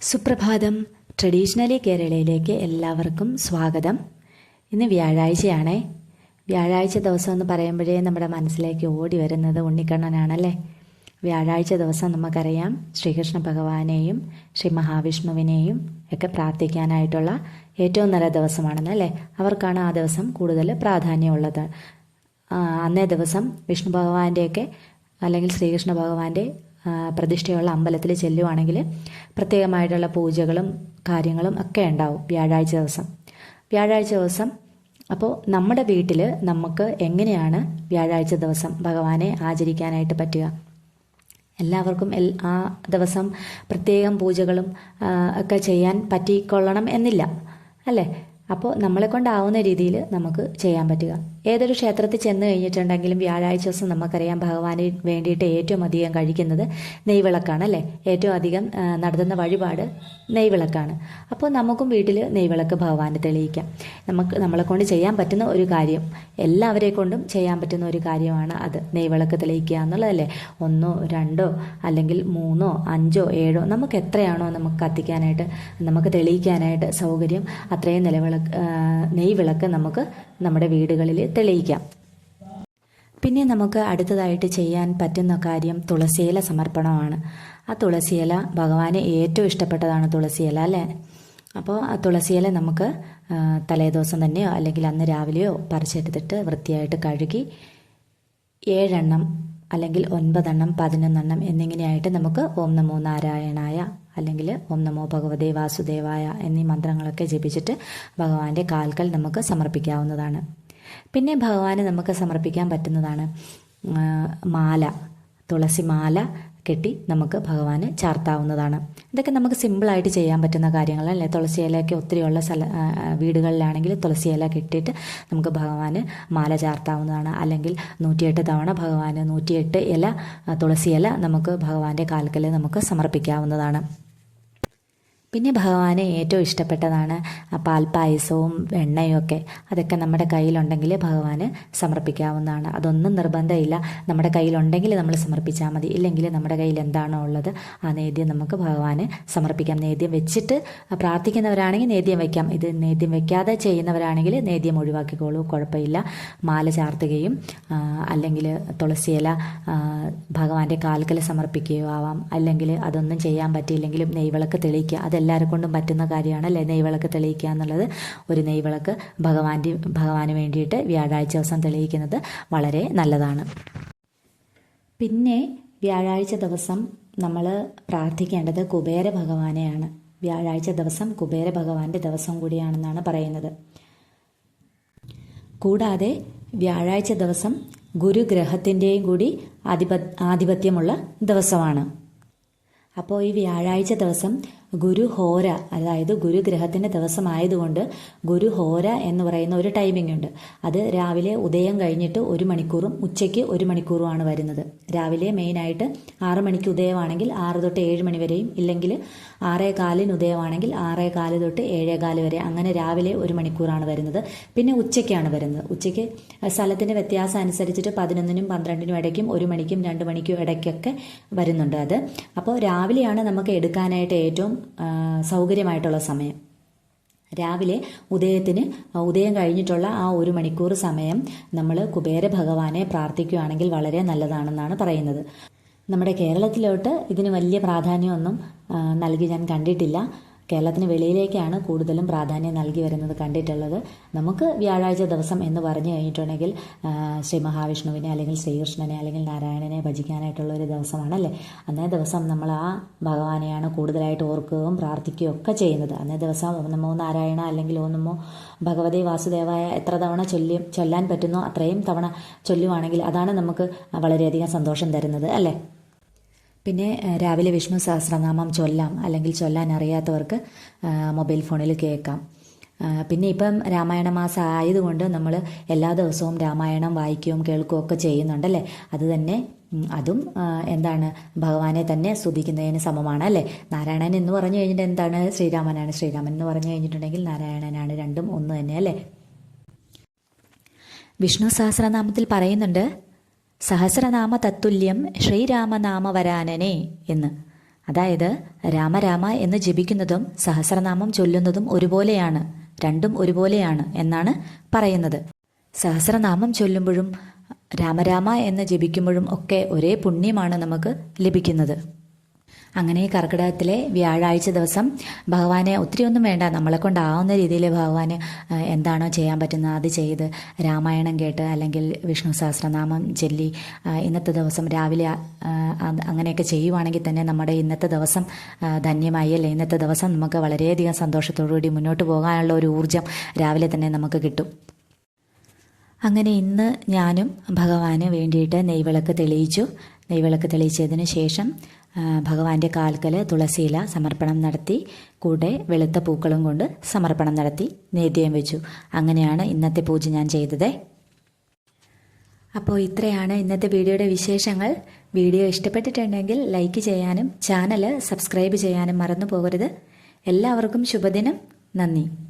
സുപ്രഭാതം. ട്രഡീഷണലി കേരളയിലേക്ക് എല്ലാവർക്കും സ്വാഗതം. ഇന്ന് വ്യാഴാഴ്ചയാണേ. വ്യാഴാഴ്ച ദിവസം എന്ന് പറയുമ്പോഴേ നമ്മുടെ മനസ്സിലേക്ക് ഓടി വരുന്നത് ഉണ്ണിക്കണ്ണനാണല്ലേ? വ്യാഴാഴ്ച ദിവസം നമുക്കറിയാം ശ്രീകൃഷ്ണ ഭഗവാനെയും ശ്രീ മഹാവിഷ്ണുവിനെയും ഒക്കെ പ്രാർത്ഥിക്കാനായിട്ടുള്ള ഏറ്റവും നല്ല ദിവസമാണെന്നല്ലേ? അവർക്കാണ് ആ ദിവസം കൂടുതൽ പ്രാധാന്യമുള്ളത്. അന്നേ ദിവസം വിഷ്ണു ഭഗവാന്റെയൊക്കെ അല്ലെങ്കിൽ ശ്രീകൃഷ്ണ ഭഗവാന്റെ പ്രതിഷ്ഠയുള്ള അമ്പലത്തിൽ ചെല്ലുവാണെങ്കിൽ പ്രത്യേകമായിട്ടുള്ള പൂജകളും കാര്യങ്ങളും ഒക്കെ ഉണ്ടാവും വ്യാഴാഴ്ച ദിവസം. വ്യാഴാഴ്ച ദിവസം അപ്പോൾ നമ്മുടെ വീട്ടിൽ നമുക്ക് എങ്ങനെയാണ് വ്യാഴാഴ്ച ദിവസം ഭഗവാനെ ആചരിക്കാനായിട്ട് പറ്റുക? എല്ലാവർക്കും എൽ ആ ദിവസം പ്രത്യേകം പൂജകളും ഒക്കെ ചെയ്യാൻ പറ്റിക്കൊള്ളണം എന്നില്ല അല്ലേ? അപ്പോൾ നമ്മളെ കൊണ്ടാവുന്ന രീതിയിൽ നമുക്ക് ചെയ്യാൻ പറ്റുക. ഏതൊരു ക്ഷേത്രത്തിൽ ചെന്ന് കഴിഞ്ഞിട്ടുണ്ടെങ്കിലും വ്യാഴാഴ്ച ദിവസം നമുക്കറിയാം ഭഗവാന് വേണ്ടിയിട്ട് ഏറ്റവും അധികം കഴിക്കുന്നത് നെയ്വിളക്കാണ് അല്ലേ? ഏറ്റവും അധികം നടത്തുന്ന വഴിപാട് നെയ്വിളക്കാണ്. അപ്പോൾ നമുക്കും വീട്ടിൽ നെയ്വിളക്ക് ഭഗവാന് തെളിയിക്കാം. നമുക്ക് നമ്മളെ കൊണ്ട് ചെയ്യാൻ പറ്റുന്ന ഒരു കാര്യം എല്ലാവരെ കൊണ്ടും ചെയ്യാൻ പറ്റുന്ന ഒരു കാര്യമാണ് അത്. നെയ്വിളക്ക് തെളിയിക്കുക എന്നുള്ളതല്ലേ? ഒന്നോ രണ്ടോ അല്ലെങ്കിൽ മൂന്നോ അഞ്ചോ ഏഴോ നമുക്ക് എത്രയാണോ നമുക്ക് കത്തിക്കാനായിട്ട് നമുക്ക് തെളിയിക്കാനായിട്ട് സൗകര്യം അത്രയും നിലവിളക്ക് നെയ്വിളക്ക് നമുക്ക് നമ്മുടെ വീടുകളിൽ തെളിയിക്കാം. പിന്നെ നമുക്ക് അടുത്തതായിട്ട് ചെയ്യാൻ പറ്റുന്ന കാര്യം തുളസിയില സമർപ്പണമാണ്. ആ തുളസിയില ഭഗവാന് ഏറ്റവും ഇഷ്ടപ്പെട്ടതാണ് തുളസിയില അല്ലേ? അപ്പോൾ ആ തുളസിയില നമുക്ക് തലേദിവസം തന്നെയോ അല്ലെങ്കിൽ അന്ന് രാവിലെയോ പറിച്ചെടുത്തിട്ട് വൃത്തിയായിട്ട് കഴുകി ഏഴെണ്ണം അല്ലെങ്കിൽ ഒൻപതെണ്ണം പതിനൊന്നെണ്ണം എന്നിങ്ങനെയായിട്ട് നമുക്ക് ഓം നമോ നാരായണായ അല്ലെങ്കിൽ ഓം നമോ ഭഗവതേ വാസുദേവായ എന്നീ മന്ത്രങ്ങളൊക്കെ ജപിച്ചിട്ട് ഭഗവാന്റെ കാൽക്കൽ നമുക്ക് സമർപ്പിക്കാവുന്നതാണ്. പിന്നെ ഭഗവാന് നമുക്ക് സമർപ്പിക്കാൻ പറ്റുന്നതാണ് മാല തുളസി മാല കെട്ടി നമുക്ക് ഭഗവാന് ചാർത്താവുന്നതാണ്. ഇതൊക്കെ നമുക്ക് സിമ്പിളായിട്ട് ചെയ്യാൻ പറ്റുന്ന കാര്യങ്ങളല്ലേ? തുളസി ഇലയൊക്കെ ഒത്തിരിയുള്ള സ്ഥല വീടുകളിലാണെങ്കിൽ തുളസി ഇല കെട്ടിയിട്ട് നമുക്ക് ഭഗവാന് മാല ചാർത്താവുന്നതാണ്. അല്ലെങ്കിൽ നൂറ്റിയെട്ട് തവണ ഭഗവാന് നൂറ്റിയെട്ട് ഇല തുളസി ഇല നമുക്ക് ഭഗവാന്റെ കാൽക്കൽ നമുക്ക് സമർപ്പിക്കാവുന്നതാണ്. പിന്നെ ഭഗവാനെ ഏറ്റവും ഇഷ്ടപ്പെട്ടതാണ് പാൽപ്പായസവും വെണ്ണയും ഒക്കെ അതൊക്കെ നമ്മുടെ കയ്യിലുണ്ടെങ്കിൽ ഭഗവാന് സമർപ്പിക്കാവുന്നതാണ്. അതൊന്നും നിർബന്ധമില്ല. നമ്മുടെ കയ്യിലുണ്ടെങ്കിൽ നമ്മൾ സമർപ്പിച്ചാൽ മതി. ഇല്ലെങ്കിൽ നമ്മുടെ കയ്യിൽ എന്താണോ ഉള്ളത് ആ നേദ്യം നമുക്ക് ഭഗവാന് സമർപ്പിക്കാം. നേദ്യം വെച്ചിട്ട് പ്രാർത്ഥിക്കുന്നവരാണെങ്കിൽ നേദ്യം വയ്ക്കാം ഇത് നേദ്യം വയ്ക്കാതെ ചെയ്യുന്നവരാണെങ്കിൽ നേദ്യം ഒഴിവാക്കിക്കോളൂ. കുഴപ്പമില്ല. മാല ചാർത്തുകയും അല്ലെങ്കിൽ തുളസിയില ഭഗവാന്റെ കാൽക്കൽ സമർപ്പിക്കുകയോ ആവാം. അല്ലെങ്കിൽ അതൊന്നും ചെയ്യാൻ പറ്റിയില്ലെങ്കിലും നെയ്വിളക്ക് തെളിയിക്കുക. അതെല്ലാവരെ കൊണ്ടും പറ്റുന്ന കാര്യമാണ് അല്ലേ നെയ്വിളക്ക് തെളിയിക്കുക എന്നുള്ളത് ഒരു നെയ്വിളക്ക് ഭഗവാന്റെ ഭഗവാന് വേണ്ടിയിട്ട് വ്യാഴാഴ്ച ദിവസം തെളിയിക്കുന്നത് വളരെ നല്ലതാണ്. പിന്നെ വ്യാഴാഴ്ച ദിവസം നമ്മൾ പ്രാർത്ഥിക്കേണ്ടത് കുബേര ഭഗവാനെയാണ്. വ്യാഴാഴ്ച ദിവസം കുബേര ഭഗവാന്റെ ദിവസം കൂടിയാണെന്നാണ് പറയുന്നത്. കൂടാതെ വ്യാഴാഴ്ച ദിവസം ഗുരുഗ്രഹത്തിന്റെയും കൂടി ആധിപ ആധിപത്യമുള്ള ദിവസമാണ്. അപ്പോൾ ഈ വ്യാഴാഴ്ച ദിവസം ഗുരുഹോര അതായത് ഗുരുഗ്രഹത്തിന്റെ ദിവസമായതുകൊണ്ട് ഗുരുഹോര എന്ന് പറയുന്ന ഒരു ടൈമിംഗ് ഉണ്ട്. അത് രാവിലെ ഉദയം കഴിഞ്ഞിട്ട് ഒരു മണിക്കൂറും ഉച്ചയ്ക്ക് ഒരു മണിക്കൂറുമാണ് വരുന്നത്. രാവിലെ മെയിനായിട്ട് ആറ് മണിക്ക് ഉദയമാണെങ്കിൽ ആറ് തൊട്ട് ഏഴ് മണി വരെയും ഇല്ലെങ്കിൽ ആറേ കാലിന് ഉദയമാണെങ്കിൽ ആറേ കാൽ തൊട്ട് ഏഴേ കാൽ വരെ അങ്ങനെ രാവിലെ ഒരു മണിക്കൂറാണ് വരുന്നത്. പിന്നെ ഉച്ചയ്ക്കാണ് വരുന്നത്. ഉച്ചയ്ക്ക് സ്ഥലത്തിന്റെ വ്യത്യാസം അനുസരിച്ചിട്ട് പതിനൊന്നിനും പന്ത്രണ്ടിനും ഇടയ്ക്കും ഒരു മണിക്കും രണ്ട് മണിക്കും ഇടയ്ക്കൊക്കെ വരുന്നുണ്ട് അത്. അപ്പോൾ രാവിലെയാണ് നമുക്ക് എടുക്കാനായിട്ട് ഏറ്റവും സൗകര്യമായിട്ടുള്ള സമയം. രാവിലെ ഉദയത്തിന് ഉദയം കഴിഞ്ഞിട്ടുള്ള ആ ഒരു മണിക്കൂർ സമയം നമ്മൾ കുബേര ഭഗവാനെ പ്രാർത്ഥിക്കുകയാണെങ്കിൽ വളരെ നല്ലതാണെന്നാണ് പറയുന്നത്. നമ്മുടെ കേരളത്തിലോട്ട് ഇതിന് വലിയ പ്രാധാന്യമൊന്നും നൽകി ഞാൻ കണ്ടിട്ടില്ല. കേരളത്തിന് വെളിയിലേക്കാണ് കൂടുതലും പ്രാധാന്യം നൽകി വരുന്നത് കണ്ടിട്ടുള്ളത്. നമുക്ക് വ്യാഴാഴ്ച ദിവസം എന്ന് പറഞ്ഞു കഴിഞ്ഞിട്ടുണ്ടെങ്കിൽ ശ്രീ മഹാവിഷ്ണുവിനെ അല്ലെങ്കിൽ ശ്രീകൃഷ്ണനെ അല്ലെങ്കിൽ നാരായണനെ ഭജിക്കാനായിട്ടുള്ള ഒരു ദിവസമാണല്ലേ? അന്നേ ദിവസം നമ്മൾ ആ ഭഗവാനെയാണ് കൂടുതലായിട്ട് ഓർക്കുകയും പ്രാർത്ഥിക്കുകയും ഒക്കെ ചെയ്യുന്നത്. അന്നേ ദിവസം ഓം നാരായണ അല്ലെങ്കിൽ ഓം ഭഗവതി വാസുദേവായ എത്ര തവണ ചൊല്ലി ചൊല്ലാൻ പറ്റുന്നോ അത്രയും തവണ ചൊല്ലുവാണെങ്കിൽ അതാണ് നമുക്ക് വളരെയധികം സന്തോഷം തരുന്നത് അല്ലേ? പിന്നെ രാവിലെ വിഷ്ണു സഹസ്രനാമം ചൊല്ലാം അല്ലെങ്കിൽ ചൊല്ലാൻ അറിയാത്തവർക്ക് മൊബൈൽ ഫോണിൽ കേൾക്കാം. പിന്നെ ഇപ്പം രാമായണ മാസം ആയതുകൊണ്ട് നമ്മൾ എല്ലാ ദിവസവും രാമായണം വായിക്കുകയും കേൾക്കുകയും ഒക്കെ ചെയ്യുന്നുണ്ടല്ലേ? അത് തന്നെ അതും എന്താണ് ഭഗവാനെ തന്നെ സ്തുതിക്കുന്നതിന് സമമാണ് അല്ലേ? നാരായണൻ എന്ന് പറഞ്ഞു കഴിഞ്ഞിട്ട് എന്താണ് ശ്രീരാമനാണ്? ശ്രീരാമൻ എന്ന് പറഞ്ഞു കഴിഞ്ഞിട്ടുണ്ടെങ്കിൽ നാരായണനാണ് രണ്ടും ഒന്ന് തന്നെ അല്ലേ? വിഷ്ണു സഹസ്രനാമത്തിൽ പറയുന്നുണ്ട് സഹസ്രനാമ തത്തുല്യം ശ്രീരാമനാമ വരാനനെ എന്ന്. അതായത് രാമരാമ എന്ന് ജപിക്കുന്നതും സഹസ്രനാമം ചൊല്ലുന്നതും ഒരുപോലെയാണ് രണ്ടും ഒരുപോലെയാണ് എന്നാണ് പറയുന്നത്. സഹസ്രനാമം ചൊല്ലുമ്പോഴും രാമരാമ എന്ന് ജപിക്കുമ്പോഴും ഒക്കെ ഒരേ പുണ്യമാണ് നമുക്ക് ലഭിക്കുന്നത്. അങ്ങനെ കർക്കിടകത്തിലെ വ്യാഴാഴ്ച ദിവസം ഭഗവാനെ ഒത്തിരി ഒന്നും വേണ്ട നമ്മളെ കൊണ്ടാവുന്ന രീതിയിൽ ഭഗവാന് എന്താണോ ചെയ്യാൻ പറ്റുന്നത് അത് ചെയ്ത് രാമായണം കേട്ട് അല്ലെങ്കിൽ വിഷ്ണു സഹസ്രനാമം ചൊല്ലി ഇന്നത്തെ ദിവസം രാവിലെ അങ്ങനെയൊക്കെ ചെയ്യുവാണെങ്കിൽ തന്നെ നമ്മുടെ ഇന്നത്തെ ദിവസം ധന്യമായി അല്ലേ? ഇന്നത്തെ ദിവസം നമുക്ക് വളരെയധികം സന്തോഷത്തോടു കൂടി മുന്നോട്ട് പോകാനുള്ള ഒരു ഊർജം രാവിലെ തന്നെ നമുക്ക് കിട്ടും. അങ്ങനെ ഇന്ന് ഞാനും ഭഗവാന് വേണ്ടിയിട്ട് നെയ്വിളക്ക് തെളിയിച്ചു. നെയ്വിളക്ക് തെളിയിച്ചതിന് ശേഷം ഭഗവാന്റെ കാൽക്കൽ തുളസിയില സമർപ്പണം നടത്തി കൂടെ വെളുത്ത പൂക്കളും കൊണ്ട് സമർപ്പണം നടത്തി നേദ്യം വെച്ചു. അങ്ങനെയാണ് ഇന്നത്തെ പൂജ ഞാൻ ചെയ്തത്. അപ്പോൾ ഇത്രയാണ് ഇന്നത്തെ വീഡിയോയുടെ വിശേഷങ്ങൾ. വീഡിയോ ഇഷ്ടപ്പെട്ടിട്ടുണ്ടെങ്കിൽ ലൈക്ക് ചെയ്യാനും ചാനൽ സബ്സ്ക്രൈബ് ചെയ്യാനും മറന്നു പോകരുത്. എല്ലാവർക്കും ശുഭദിനം. നന്ദി.